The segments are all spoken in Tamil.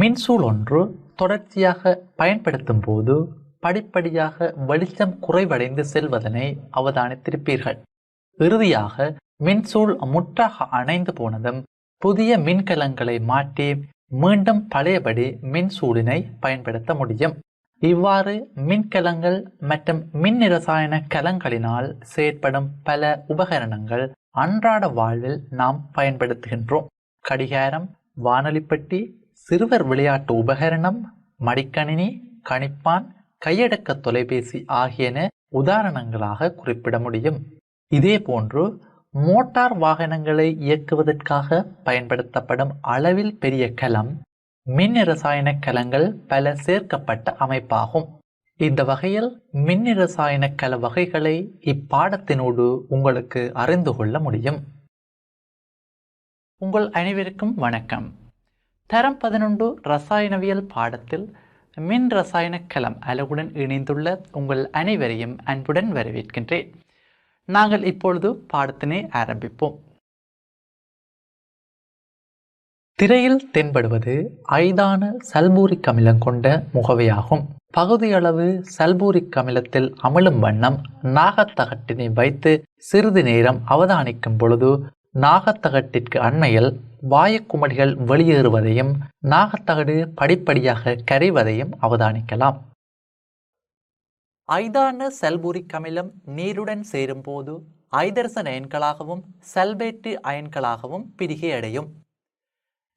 மின்சூல் ஒன்று தொடர்ச்சியாக பயன்படுத்தும் போது படிப்படியாக வெளிச்சம் குறைவடைந்து செல்வதனை அவதானித்திருப்பீர்கள். இறுதியாக மின்சூல் முற்றாக அணைந்து போனதும் புதிய மின்கலங்களை மாற்றி மீண்டும் பழையபடி மின்சூலினை பயன்படுத்த முடியும். இவ்வாறு மின்கலங்கள் மற்றும் மின் இரசாயன கலங்களினால் செயற்படும் பல உபகரணங்கள் அன்றாட வாழ்வில் நாம் பயன்படுத்துகின்றோம். கடிகாரம் வானொலிப்பட்டி சிறுவர் விளையாட்டு உபகரணம் மடிக்கணினி கணிப்பான் கையடக்க தொலைபேசி ஆகியன உதாரணங்களாக குறிப்பிட முடியும். இதே போன்று மோட்டார் வாகனங்களை இயக்குவதற்காக பயன்படுத்தப்படும் அளவில் பெரிய கலம் மின் இரசாயன கலங்கள் பல சேர்க்கப்பட்ட அமைப்பாகும். இந்த வகையில் மின் இரசாயன கல வகைகளை இப்பாடத்தினோடு உங்களுக்கு அறிந்து கொள்ள முடியும். உங்கள் அனைவருக்கும் வணக்கம். தரம் பதினொன்று ரசாயனவியல் பாடத்தில் மின் ரசாயன கலம் அளவுடன் இணைந்துள்ள உங்கள் அனைவரையும் அன்புடன் வரவேற்கின்றேன். நாங்கள் இப்பொழுது பாடத்தினை ஆரம்பிப்போம். திரையில் தென்படுவது ஐதான சல்பூரிக் அமிலம் கொண்ட முகவையாகும். பகுதியளவு சல்பூரிக் அமிலத்தில் அமிழும் வண்ணம் நாகத்தகட்டினை வைத்து சிறிது நேரம் அவதானிக்கும் பொழுது நாகத்தகட்டிற்கு அண்மையில் வாயக்குமடிகள் வெளியேறுவதையும் நாகத்தகடு படிப்படியாக கரைவதையும் அவதானிக்கலாம். ஐதான செல்பூரிக் அமிலம் நீருடன் சேரும்போது ஐதரசன் அயன்களாகவும் சல்பேட்டு அயன்களாகவும் பிரிகை அடையும்.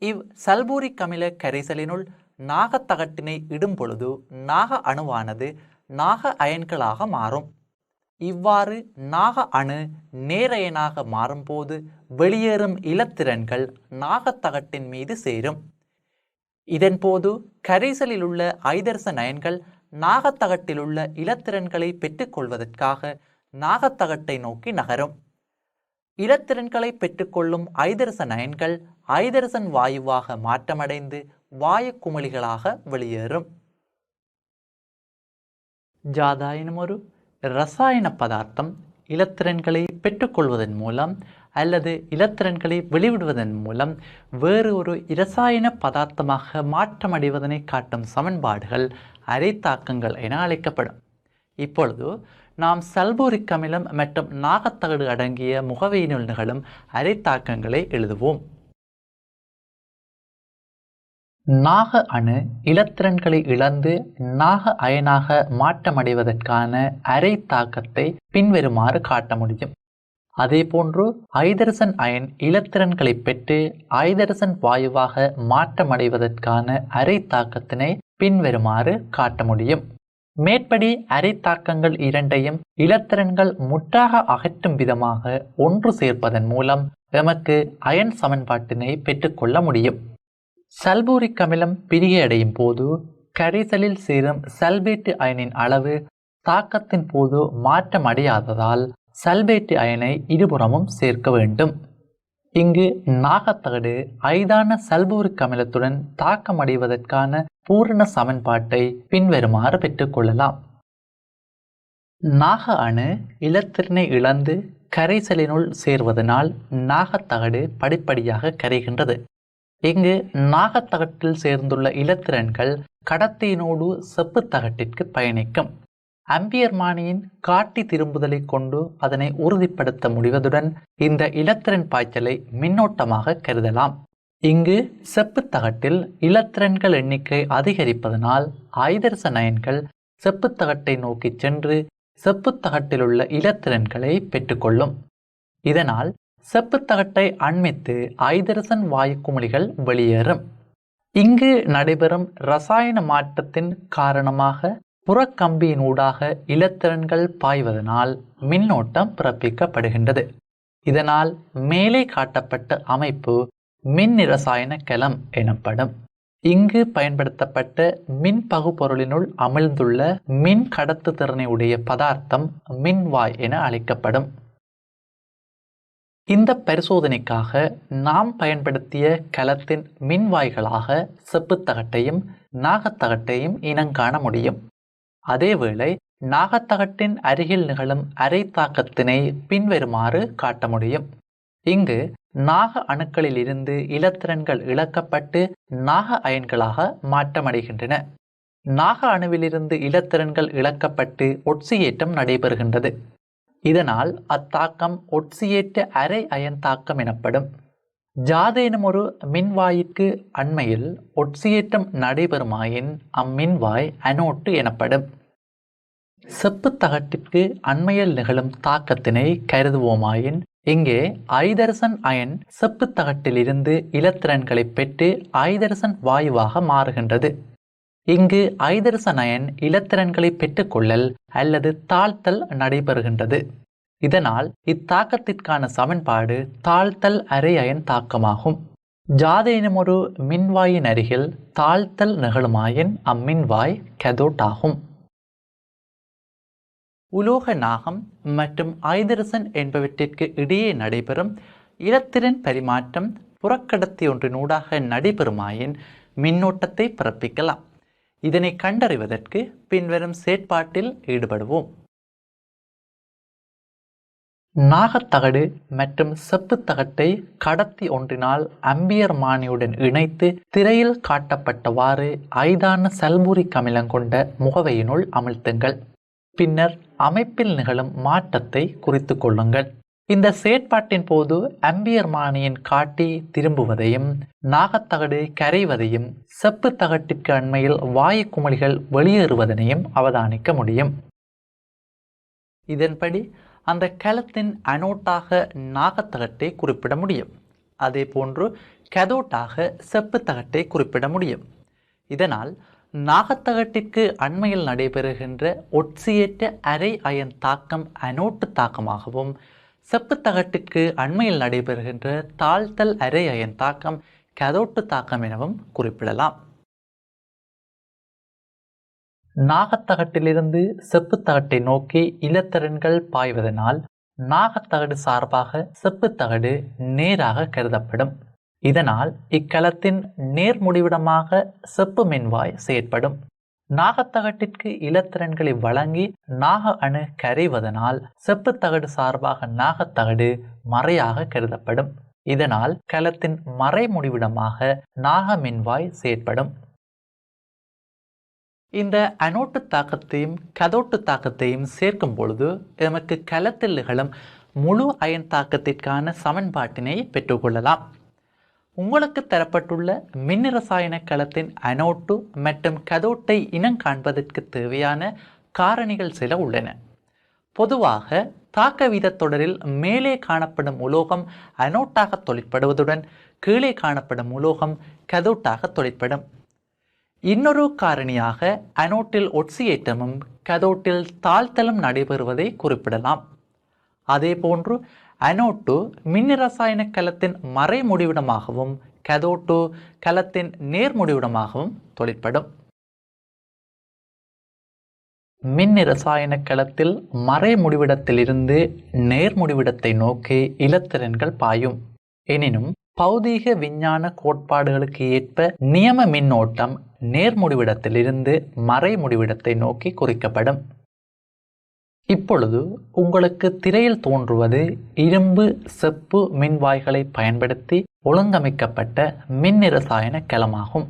இவ் சல்பூரிக் அமில கரைசலினுள் நாகத்தகட்டினை இடும் பொழுது நாக அணுவானது நாக அயன்களாக மாறும். இவ்வாறு நாக அணு நேரயனாக மாறும்போது வெளியேறும் இலத்திரன்கள் நாகத்தகட்டின் மீது சேரும். இதன்போது கரைசலில் உள்ள ஐதரசன் அயன்கள் நாகத்தகட்டில் உள்ள இலத்திரன்களை பெற்றுக்கொள்வதற்காக நாகத்தகட்டை நோக்கி நகரும். இலத்திரன்களை பெற்றுக்கொள்ளும் ஐதரசன் அயன்கள் ஐதரசன் வாயுவாக மாற்றமடைந்து வாயு குமிழிகளாக வெளியேறும். ஜாதா எனும் ஒரு ரசாயன பதார்த்தம் இலத்திரன்களை பெற்றுக்கொள்வதன் மூலம் அல்லது இலத்திரன்களை வெளிவிடுவதன் மூலம் வேறு ஒரு இரசாயன பதார்த்தமாக மாற்றமடைவதனை காட்டும் சமன்பாடுகள் அரைத்தாக்கங்கள் என அழைக்கப்படும். இப்பொழுது நாம் சல்பூரிக் அமிலம் மற்றும் நாகத்தகடு அடங்கிய முகவையினுள் நிகழும் அரைத்தாக்கங்களை எழுதுவோம். நாக அணு இலத்திரன்களை இழந்து நாக அயனாக மாற்றமடைவதற்கான அரை தாக்கத்தை பின்வருமாறு காட்ட முடியும். அதேபோன்று ஐதரசன் அயன் இலத்திரன்களை பெற்று ஐதரசன் வாயுவாக மாற்றமடைவதற்கான அரை தாக்கத்தினை பின்வருமாறு காட்ட முடியும். மேற்படி அரை தாக்கங்கள் இரண்டையும் இலத்திரன்கள் முற்றாக அகற்றும் விதமாக ஒன்று சேர்ப்பதன் மூலம் எமக்கு அயன் சமன்பாட்டினை பெற்றுக்கொள்ள முடியும். சல்பூரிக் அமிலம் பிரிகையடையும் போது கரைசலில் சேரும் சல்பேட்டு அயனின் அளவு தாக்கத்தின் போது மாற்றமடையாததால் சல்பேட்டு அயனை இருபுறமும் சேர்க்க வேண்டும். இங்கு நாகத்தகடு ஐதான சல்பூரிக் அமிலத்துடன் தாக்கமடைவதற்கான பூரண சமன்பாட்டை பின்வருமாறு பெற்றுக்கொள்ளலாம். நாக அணு இலத்திறனை இழந்து கரைசலினுள் சேர்வதனால் நாகத்தகடு படிப்படியாக கரைகின்றது. இங்கு நாகத்தகட்டில் சேர்ந்துள்ள இலத்திரன்கள் கடத்தியினோடு செப்பு தகட்டிற்கு பயணிக்கும். அம்பியர்மானியின் காட்டி திரும்புதலை கொண்டு அதனை உறுதிப்படுத்த முடிவதுடன் இந்த இலத்திரன் பாய்ச்சலை மின்னோட்டமாக கருதலாம். இங்கு செப்பு தகட்டில் இலத்திரன்கள் எண்ணிக்கை அதிகரிப்பதனால் ஐதரச நயன்கள் செப்பு தகட்டை நோக்கி சென்று செப்பு தகட்டிலுள்ள இலத்திரன்களை பெற்றுக்கொள்ளும். இதனால் செப்புத்தகட்டை அண்மித்து ஐதரசன் வாயு குமிழிகள் வெளியேறும். இங்கு நடைபெறும் ரசாயன மாற்றத்தின் காரணமாக புறக்கம்பியினூடாக இலத்திரன்கள் பாய்வதனால் மின்னோட்டம் பிறப்பிக்கப்படுகின்றது. இதனால் மேலே காட்டப்பட்ட அமைப்பு மின் இரசாயன கலம் எனப்படும். இங்கு பயன்படுத்தப்பட்ட மின் பகுப்பொருளினுள் அமிழ்ந்துள்ள மின் கடத்து திறனை உடைய பதார்த்தம் மின்வாய் என அழைக்கப்படும். இந்த பரிசோதனைக்காக நாம் பயன்படுத்திய கலத்தின் மின்வாய்களாக செப்புத்தகட்டையும் நாகத்தகட்டையும் இனங்காண முடியும். அதேவேளை நாகத்தகட்டின் அருகில் நிகழும் அரை தாக்கத்தினை பின்வருமாறு காட்ட முடியும். இங்கு நாக அணுக்களில் இருந்து இலத்திரன்கள் இழக்கப்பட்டு நாக அயன்களாக மாற்றமடைகின்றன. நாக அணுவிலிருந்து இலத்திரன்கள் இழக்கப்பட்டு ஒட்சியேற்றம் நடைபெறுகின்றது. இதனால் அத்தாக்கம் ஒட்சியேற்ற அரை அயன் தாக்கம் எனப்படும். ஜாதேனும் ஒரு மின்வாயிற்கு அண்மையில் ஒட்சியேற்றம் நடைபெறுமாயின் அம்மின்வாய் அனோட்டு எனப்படும். செப்பு தகட்டிற்கு அண்மையில் நிகழும் தாக்கத்தினை கருதுவோமாயின் இங்கே ஐதரசன் அயன் செப்பு தகட்டிலிருந்து இலத்திரன்களை பெற்று ஐதரசன் வாயுவாக மாறுகின்றது. இங்கு ஐதரசன் அயன் இலத்திரன்களை பெற்றுக்கொள்ளல் அல்லது தாழ்த்தல் நடைபெறுகின்றது. இதனால் இத்தாக்கத்திற்கான சமன்பாடு தாழ்த்தல் அரை அயன் தாக்கமாகும். ஜாதையினமொரு மின்வாயின் அருகில் தாழ்த்தல் நிகழுமாயின் அம்மின்வாய் கெதோட் ஆகும் உலோக நாகம் மற்றும் ஐதரசன் என்பவற்றிற்கு இடையே நடைபெறும் இலத்திரன் பரிமாற்றம் புறக்கடத்தி ஒன்றினூடாக நடைபெறுமாயின் மின்னோட்டத்தை பிறப்பிக்கலாம். இதனை கண்டறிவதற்கு பின்வரும் செயற்பாட்டில் ஈடுபடுவோம். நாகத்தகடு மற்றும் செப்புத்தகட்டை கடத்தி ஒன்றினால் அம்பியர் மானியுடன் இணைத்து திரையில் காட்டப்பட்டவாறு ஐதான சல்பூரிக் அமிலம் கொண்ட முகவையினுள் அமிழ்த்துங்கள். பின்னர் அமைப்பில் நிகழும் மாற்றத்தை குறித்து கொள்ளுங்கள். இந்த செயற்பாட்டின் போது அம்பியர் மானியின் காட்டி திரும்புவதையும் நாகத்தகடு கரைவதையும் செப்பு தகட்டிற்கு அண்மையில் வாயு குமிழிகள் வெளியேறுவதனையும் அவதானிக்க முடியும். இதன்படி அந்த கலத்தின் அனோட்டாக நாகத்தகட்டை குறிப்பிட முடியும். அதே போன்று கதோட்டாக செப்பு தகட்டை குறிப்பிட முடியும். இதனால் நாகத்தகட்டிற்கு அண்மையில் நடைபெறுகின்ற ஒட்சியேற்ற அரை அயன் தாக்கம் அனோட்டு தாக்கமாகவும் செப்புத்தகட்டுக்கு அண்மையில் நடைபெறுகின்ற தாழ்த்தல் அரை அயன் தாக்கம் கதோட்டு தாக்கம் எனவும் குறிப்பிடலாம். நாகத்தகட்டிலிருந்து செப்புத்தகட்டை நோக்கி இலத்திரன்கள் பாய்வதனால் நாகத்தகடு சார்பாக செப்புத்தகடு நேராக கருதப்படும். இதனால் இக்கலத்தின் நேர்முடிவிடமாக செப்பு மின்வாய் செயற்படும். நாகத்தகட்டிற்கு இலத்திரன்களை வழங்கி நாக அணு கரைவதனால் செப்புத்தகடு சார்பாக நாகத்தகடு மறையாக கருதப்படும். இதனால் கலத்தின் மறைமுடிவிடமாக நாக மின்வாய் செயற்படும். இந்த அனோட்டு தாக்கத்தையும் கதோட்டு தாக்கத்தையும் சேர்க்கும் பொழுது நமக்கு கலத்தில் நிகழும் முழு அயன் தாக்கத்திற்கான சமன்பாட்டினை பெற்றுக்கொள்ளலாம் உங்களுக்கு தரப்பட்டுள்ள மின்னிரசாயன களத்தின் அனோட்டு மற்றும் கதோட்டை இனம் காண்பதற்கு தேவையான காரணிகள் சில உள்ளன. பொதுவாக தாக்க வீதத் தொடரில் மேலே காணப்படும் உலோகம் அனோட்டாக தொழிற்படுவதுடன் கீழே காணப்படும் உலோகம் கதோட்டாக தொழிற்படும். இன்னொரு காரணியாக அனோட்டில் ஒட்சியேற்றமும் கதோட்டில் தாழ்த்தலும் நடைபெறுவதை குறிப்பிடலாம். அதேபோன்று அனோட்டு மின்னிரசாயன கலத்தின் மறைமுடிவிடமாகவும் கதோட்டு கலத்தின் நேர்முடிவிடமாகவும் தொழிற்படும். மின்னிரசாயன களத்தில் மறைமுடிவிடத்திலிருந்து நேர்முடிவிடத்தை நோக்கி இலத்திரன்கள் பாயும். எனினும் பௌதீக விஞ்ஞான கோட்பாடுகளுக்கு ஏற்ப நியம மின்னோட்டம் நேர்முடிவிடத்திலிருந்து மறைமுடிவிடத்தை நோக்கி குறிக்கப்படும். இப்பொழுது உங்களுக்கு திரையில் தோன்றுவது இரும்பு செப்பு மின்வாய்களை பயன்படுத்தி ஒழுங்கமைக்கப்பட்ட மின்னிரசாயன கலமாகும்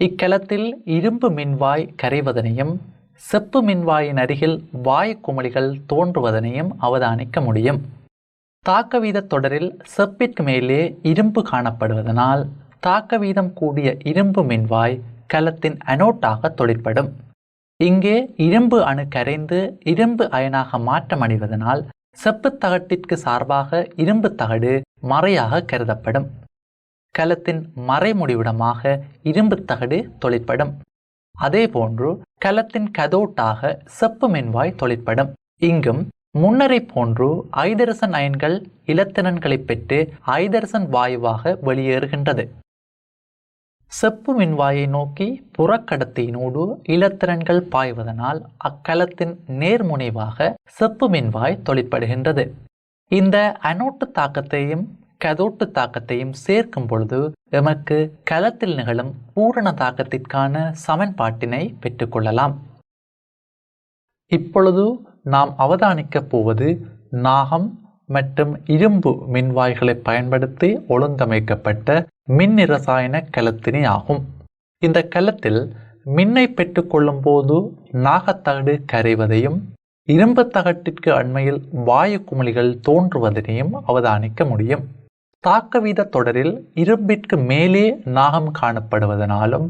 இக்கலத்தில் இரும்பு மின்வாய் கரைவதனையும் செப்பு மின்வாயின் அருகில் வாயு குமிழிகள் தோன்றுவதனையும் அவதானிக்க முடியும். தாக்க வீத தொடரில் செப்பிற்கு மேலே இரும்பு காணப்படுவதனால் தாக்க வீதம் கூடிய இரும்பு மின்வாய் கலத்தின் அனோட்டாக தொழிற்படும். இங்கே இரும்பு அணு கரைந்து இரும்பு அயனாக மாற்றமடைவதனால் செப்பு தகட்டிற்கு சார்பாக இரும்பு தகடு மறையாக கருதப்படும். கலத்தின் மறைமுடிவிடமாக இரும்பு தகடு தொழிற்படும். அதேபோன்று கலத்தின் கதோட்டாக செப்பு மின்வாய் தொழிற்படும். இங்கும் முன்னரை போன்று ஐதரசன் அயன்கள் இலத்திரன்களை பெற்று ஐதரசன் வாயுவாக வெளியேறுகின்றது. செப்பு மின்வாயை நோக்கி புறக்கடத்தியினோடு இலத்திரன்கள் பாய்வதனால் அக்கலத்தின் நேர்முனைவாக செப்பு மின்வாய் தொழிற்படுகின்றது. இந்த அனோட்டு தாக்கத்தையும் கதோட்டு தாக்கத்தையும் சேர்க்கும் பொழுது எமக்கு கலத்தில் நிகழும் பூரண தாக்கத்திற்கான சமன்பாட்டினை பெற்றுக்கொள்ளலாம் இப்பொழுது நாம் அவதானிக்கப் போவது நாகம் மற்றும் இரும்பு மின்வாய்களை பயன்படுத்தி ஒழுங்கமைக்கப்பட்ட மின் இரசாயன கலத்தினை ஆகும். இந்த கலத்தில் மின்னை பெற்றுக்கொள்ளும் போது நாகத்தகடு கரைவதையும் இரும்பு தகட்டிற்கு அண்மையில் வாயு குமிழிகள் தோன்றுவதனையும் அவதானிக்க முடியும். தாக்க வீத தொடரில் இரும்பிற்கு மேலே நாகம் காணப்படுவதனாலும்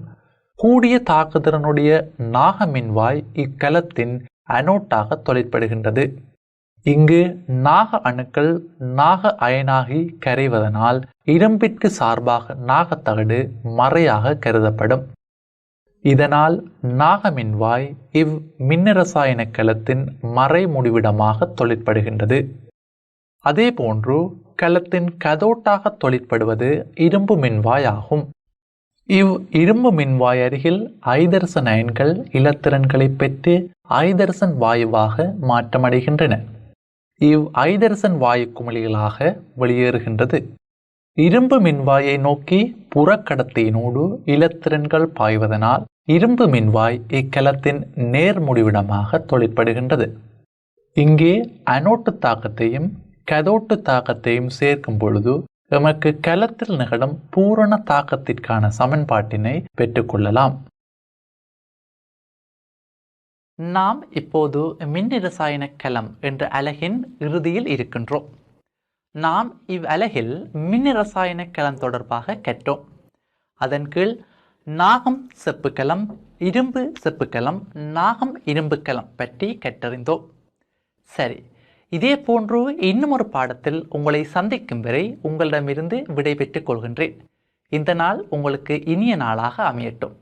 கூடிய தாக்குதிறனுடைய நாகமின்வாய் இக்கலத்தின் அனோட்டாக தொழிற்படுகின்றது. இங்கு நாக அணுக்கள் நாக அயனாகி கரைவதனால் இடம்பிற்கு சார்பாக நாகத்தகடு மறையாக கருதப்படும். இதனால் நாகமின்வாய் இவ் மின்னரசாயன கலத்தின் மறை முடிவிடமாக தொழிற்படுகின்றது. அதேபோன்று கலத்தின் கதோட்டாக தொழிற்படுவது இரும்பு மின்வாய் ஆகும். இவ் இரும்பு மின்வாய் அருகில் ஐதரசன் அயன்கள் இலத்திரன்களை பெற்று ஐதரசன் வாயுவாக மாற்றமடைகின்றன. இவ் ஐதரசன் வாயு குமிழிகளாக வெளியேறுகின்றது. இரும்பு மின்வாயை நோக்கி புறக்கடத்தியினோடு இலத்திரன்கள் பாய்வதனால் இரும்பு மின்வாய் இக்கலத்தின் நேர்முடிவிடமாக தொழிற்படுகின்றது. இங்கே அனோட்டு தாக்கத்தையும் கதோட்டு தாக்கத்தையும் சேர்க்கும் பொழுது எமக்கு கலத்தில் நிகழும் பூரண தாக்கத்திற்கான சமன்பாட்டினை பெற்றுக்கொள்ளலாம் நாம் இப்போது மின் இரசாயன கலம் என்ற அலகின் இறுதியில் இருக்கின்றோம். நாம் இவ் அலகில் மின் கலம் தொடர்பாக கற்றோம் அதன் கீழ் நாகம் செப்புக்கலம் இரும்பு செப்புக்கலம் நாகம் இரும்புக்கலம் பற்றி கற்றறிந்தோம் சரி இதே போன்று இன்னும் ஒரு பாடத்தில் உங்களை சந்திக்கும் வரை உங்களிடமிருந்து விடைபெற்றுக் கொள்கின்றேன். இந்த நாள் உங்களுக்கு இனிய நாளாக அமையட்டும்.